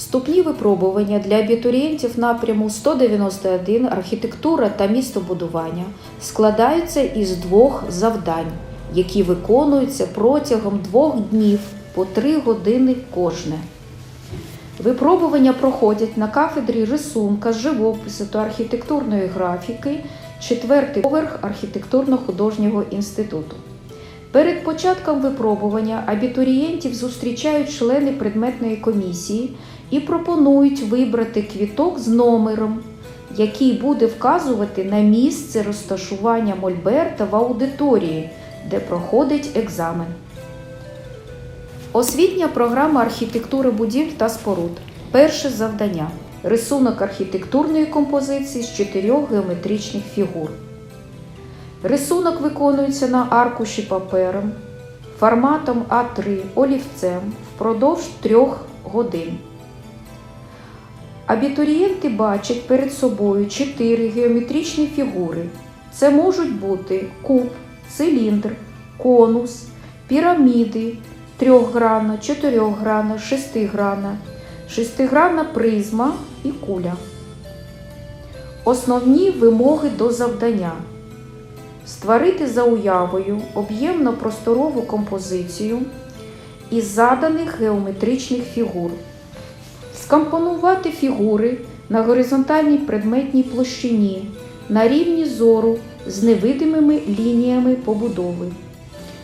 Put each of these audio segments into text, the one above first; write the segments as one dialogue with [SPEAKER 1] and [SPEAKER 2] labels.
[SPEAKER 1] Вступні випробування для абітурієнтів напряму 191 архітектура та містобудування складаються із двох завдань, які виконуються протягом двох днів по три години кожне. Випробування проходять на кафедрі рисунка, живопису та архітектурної графіки, четвертий поверх архітектурно-художнього інституту. Перед початком випробування абітурієнтів зустрічають члени предметної комісії і пропонують вибрати квіток з номером, який буде вказувати на місце розташування мольберта в аудиторії, де проходить екзамен. Освітня програма архітектури будівель та споруд. Перше завдання. Рисунок архітектурної композиції з чотирьох геометричних фігур. Рисунок виконується на аркуші папером форматом А3 олівцем впродовж трьох годин. Абітурієнти бачать перед собою чотири геометричні фігури. Це можуть бути куб, циліндр, конус, піраміди, трьохгранна, чотирьохгранна, шестигранна, шестигранна призма і куля. Основні вимоги до завдання. Створити за уявою об'ємно-просторову композицію із заданих геометричних фігур. Скомпонувати фігури на горизонтальній предметній площині на рівні зору з невидимими лініями побудови.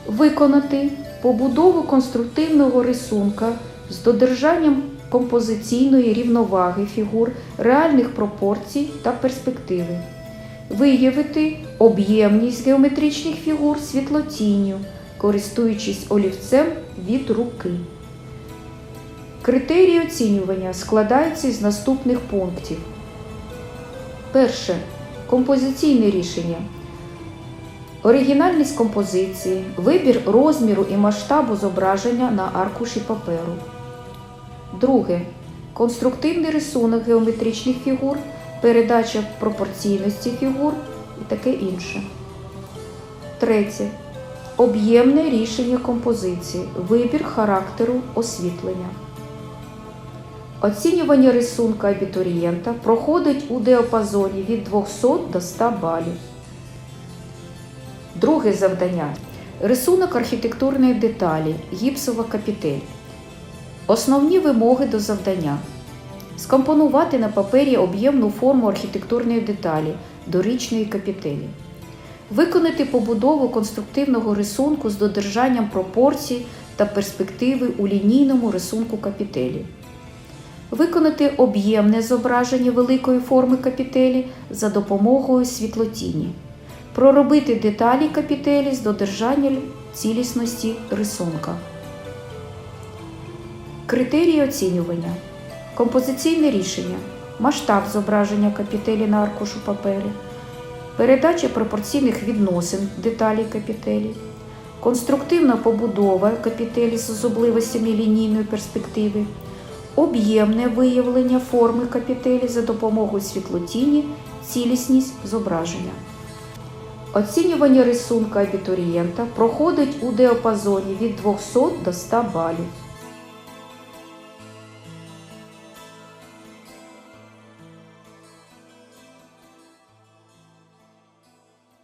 [SPEAKER 1] Виконати побудову конструктивного рисунка з додержанням композиційної рівноваги фігур, реальних пропорцій та перспективи. Виявити об'ємність геометричних фігур світлотінню, користуючись олівцем від руки. Критерії оцінювання складаються з наступних пунктів. Перше. Композиційне рішення. Оригінальність композиції, вибір розміру і масштабу зображення на аркуші паперу. Друге. Конструктивний рисунок геометричних фігур, передача пропорційності фігур і таке інше. Третє. Об'ємне рішення композиції, вибір характеру освітлення. Оцінювання рисунка абітурієнта проходить у діапазоні від 200 до 100 балів. Друге завдання. Рисунок архітектурної деталі, гіпсова капітель. Основні вимоги до завдання. Скомпонувати на папері об'ємну форму архітектурної деталі дорічної капітелі. Виконати побудову конструктивного рисунку з додержанням пропорцій та перспективи у лінійному рисунку капітелі. Виконати об'ємне зображення великої форми капітелі за допомогою світлотіні. Проробити деталі капітелі з додержанням цілісності рисунка. Критерії оцінювання. Композиційне рішення. Масштаб зображення капітелі на аркушу папері. Передача пропорційних відносин деталей капітелі. Конструктивна побудова капітелі з особливостями лінійної перспективи. Об'ємне виявлення форми капітелі за допомогою світлотіні, цілісність зображення. Оцінювання рисунка абітурієнта проходить у діапазоні від 200 до 100 балів.